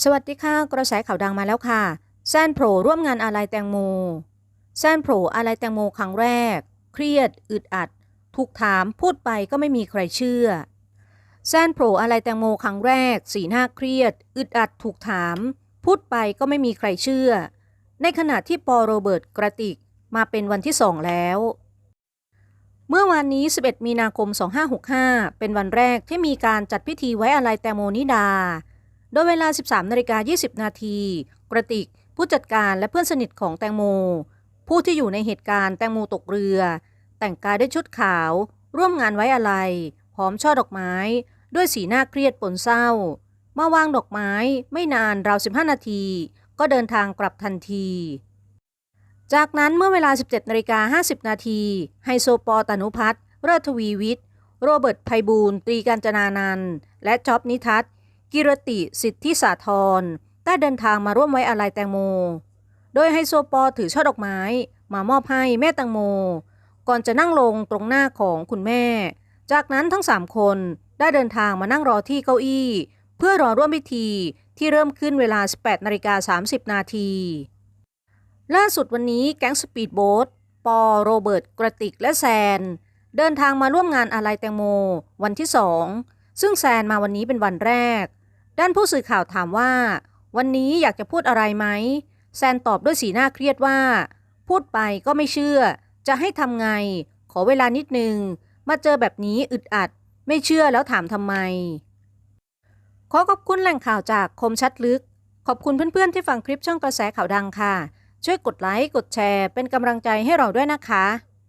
สวัสดีค่ะ กระแสข่าวดังมาแล้วค่ะ แซนโผรร่วมงานอาลัยแตงโม แซนโผรอาลัยแตงโมครั้งแรก เครียด อึดอัด ถูกถามพูดไปก็ไม่มีใครเชื่อ แซนโผรอาลัยแตงโมครั้งแรก สีหน้าเครียด อึดอัด ถูกถาม พูดไปก็ไม่มีใครเชื่อ ในขณะที่ปอโรเบิร์ตกระติกมาเป็นวันที่สองแล้ว เมื่อวานนี้ 11 มีนาคม 2565 เป็นวันแรกที่มีการจัดพิธีไว้อาลัยแตงโมนิดา โดยเวลา 13นาฬิกา20 นาทีกระติก ผู้จัดการและเพื่อนสนิทของแตงโม ผู้ที่อยู่ในเหตุการณ์แตงโมตกเรือ แต่งกายด้วยชุดขาว ร่วมงานไว้อาลัยพร้อมช่อดอกไม้ ด้วยสีหน้าเครียดปนเศร้ามาวางดอกไม้ไม่นานราว 15 นาที ก็เดินทางกลับทันที จากนั้นเมื่อเวลา 17นาฬิกา50 นาทีไฮโซปอตานุพัฒน์เลิศทวีวิทย์ โรเบิร์ตไพบูลตรีการจนานันท์และจ๊อบนิทัศน์ กิรติสิทธิสาธรได้เดินทางมาร่วมไว้อาลัยแตงโม โดยไฮโซปอถือช่อดอกไม้ มามอบให้แม่แตงโม ก่อนจะนั่งลงตรงหน้าของคุณแม่ จากนั้นทั้ง3คนได้เดินทางมานั่งรอที่เก้าอี้ เพื่อรอร่วมพิธีที่เริ่มขึ้นเวลา 18นาฬิกา30 นาที ล่าสุดวันนี้แก๊งสปีดโบ๊ทปอโรเบิร์ตกระติกและแซน เดินทางมาร่วมงานอาลัยแตงโม วันที่สองซึ่งแซนมาวันนี้เป็นวันแรก ด้านผู้สื่อข่าวถามว่า วันนี้อยากจะพูดอะไรไหม แซนตอบด้วยสีหน้าเครียดว่า พูดไปก็ไม่เชื่อ จะให้ทำไง ขอเวลานิดนึง มาเจอแบบนี้อึดอัด ไม่เชื่อแล้วถามทำไม ขอขอบคุณแหล่งข่าวจากคมชัดลึก ขอบคุณเพื่อนๆที่ฟังคลิปช่องกระแสข่าวดังค่ะ ช่วยกดไลค์กดแชร์เป็นกำลังใจให้เราด้วยนะคะ